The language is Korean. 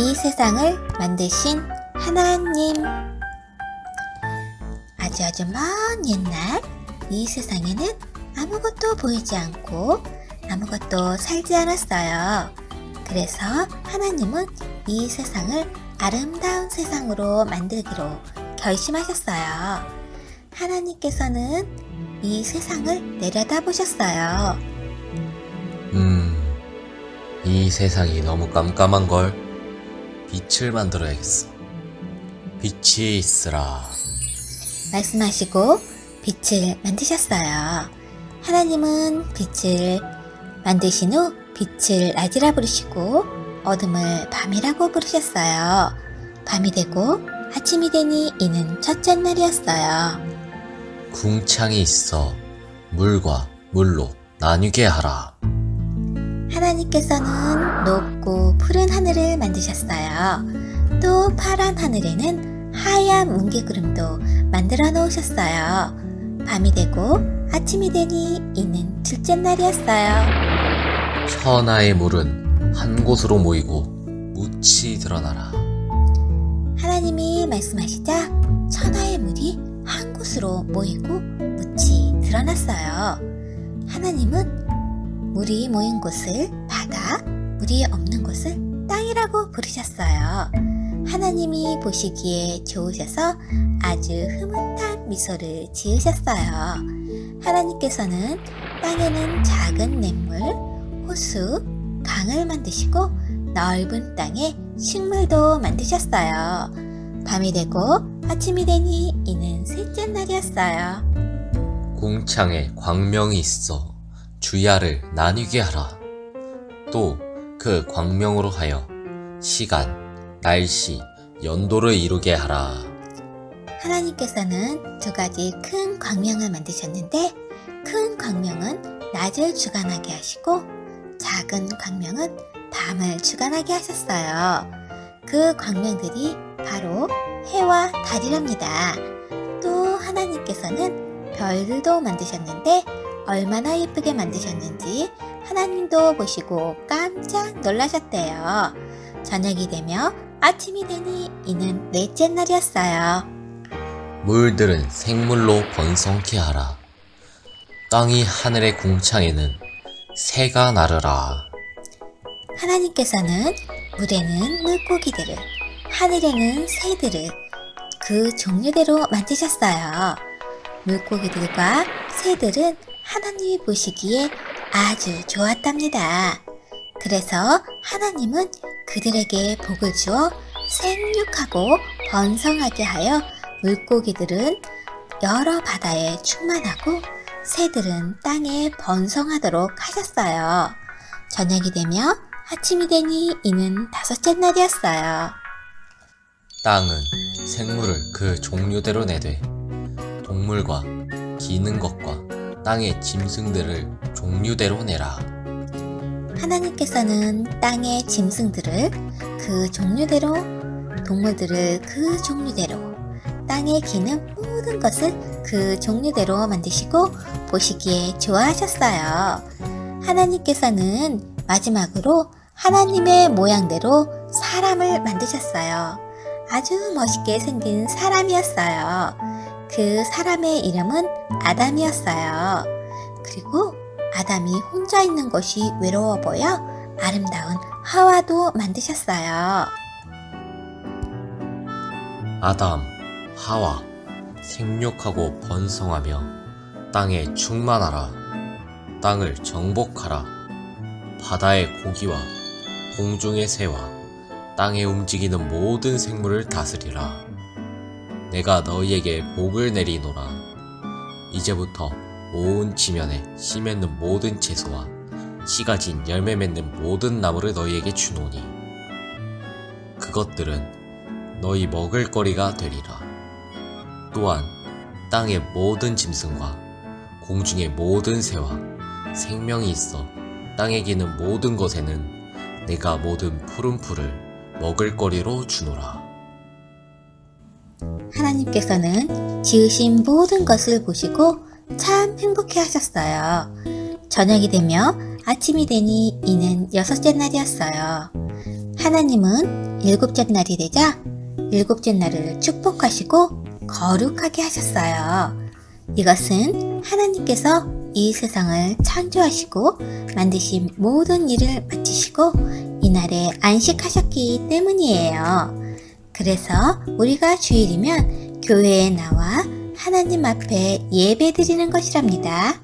이 세상을 만드신 하나님. 아주 아주 먼 옛날 이 세상에는 아무것도 보이지 않고 아무것도 살지 않았어요. 그래서 하나님은 이 세상을 아름다운 세상으로 만들기로 결심하셨어요. 하나님께서는 이 세상을 내려다 보셨어요. 음, 이 세상이 너무 깜깜한 걸 빛을 만들어야겠어. 빛이 있으라. 말씀하시고 빛을 만드셨어요. 하나님은 빛을 만드신 후 빛을 낮이라 부르시고 어둠을 밤이라고 부르셨어요. 밤이 되고 아침이 되니 이는 첫째 날이었어요. 궁창이 있어 물과 물로 나뉘게 하라. 하나님께서는 높고 푸른 하늘을 만드셨어요. 또 파란 하늘에는 하얀 뭉게구름도 만들어 놓으셨어요. 밤이 되고 아침이 되니 이는 둘째 날이었어요. 천하의 물은 한 곳으로 모이고 묻이 드러나라. 하나님이 말씀하시자 천하의 물이 한 곳으로 모이고 묻이 드러났어요. 하나님은 물이 모인 곳을 바다, 물이 없는 곳을 땅이라고 부르셨어요. 하나님이 보시기에 좋으셔서 아주 흐뭇한 미소를 지으셨어요. 하나님께서는 땅에는 작은 냇물, 호수, 강을 만드시고 넓은 땅에 식물도 만드셨어요. 밤이 되고 아침이 되니 이는 셋째 날이었어요. 궁창에 광명이 있어 주야를 나뉘게 하라. 또 그 광명으로 하여 시간, 날씨, 연도를 이루게 하라. 하나님께서는 두 가지 큰 광명을 만드셨는데 큰 광명은 낮을 주관하게 하시고 작은 광명은 밤을 주관하게 하셨어요. 그 광명들이 바로 해와 달이랍니다. 또 하나님께서는 별들도 만드셨는데 얼마나 예쁘게 만드셨는지 하나님도 보시고 깜짝 놀라셨대요. 저녁이 되며 아침이 되니 이는 넷째 날이었어요. 물들은 생물로 번성케 하라. 땅이 하늘의 궁창에는 새가 나르라. 하나님께서는 물에는 물고기들을, 하늘에는 새들을 그 종류대로 만드셨어요. 물고기들과 새들은 하나님이 보시기에 아주 좋았답니다. 그래서 하나님은 그들에게 복을 주어 생육하고 번성하게 하여 물고기들은 여러 바다에 충만하고 새들은 땅에 번성하도록 하셨어요. 저녁이 되며 아침이 되니 이는 다섯째 날이었어요. 땅은 생물을 그 종류대로 내되 동물과 기는 것과 땅의 짐승들을 종류대로 내라. 하나님께서는 땅의 짐승들을 그 종류대로, 동물들을 그 종류대로, 땅에 기는 모든 것을 그 종류대로 만드시고 보시기에 좋아하셨어요. 하나님께서는 마지막으로 하나님의 모양대로 사람을 만드셨어요. 아주 멋있게 생긴 사람이었어요. 그 사람의 이름은 아담이었어요. 그리고 아담이 혼자 있는 것이 외로워 보여 아름다운 하와도 만드셨어요. 아담, 하와, 생육하고 번성하며 땅에 충만하라. 땅을 정복하라. 바다의 고기와 공중의 새와 땅에 움직이는 모든 생물을 다스리라. 내가 너희에게 복을 내리노라. 이제부터 온 지면에 씨 맺는 모든 채소와 씨가 진 열매 맺는 모든 나무를 너희에게 주노니 그것들은 너희 먹을 거리가 되리라. 또한 땅의 모든 짐승과 공중의 모든 새와 생명이 있어 땅에 기는 모든 것에는 내가 모든 푸른 풀을 먹을 거리로 주노라. 하나님께서는 지으신 모든 것을 보시고 참 행복해 하셨어요. 저녁이 되며 아침이 되니 이는 여섯째 날이었어요. 하나님은 일곱째 날이 되자 일곱째 날을 축복하시고 거룩하게 하셨어요. 이것은 하나님께서 이 세상을 창조하시고 만드신 모든 일을 마치시고 이날에 안식하셨기 때문이에요. 그래서 우리가 주일이면 교회에 나와 하나님 앞에 예배 드리는 것이랍니다.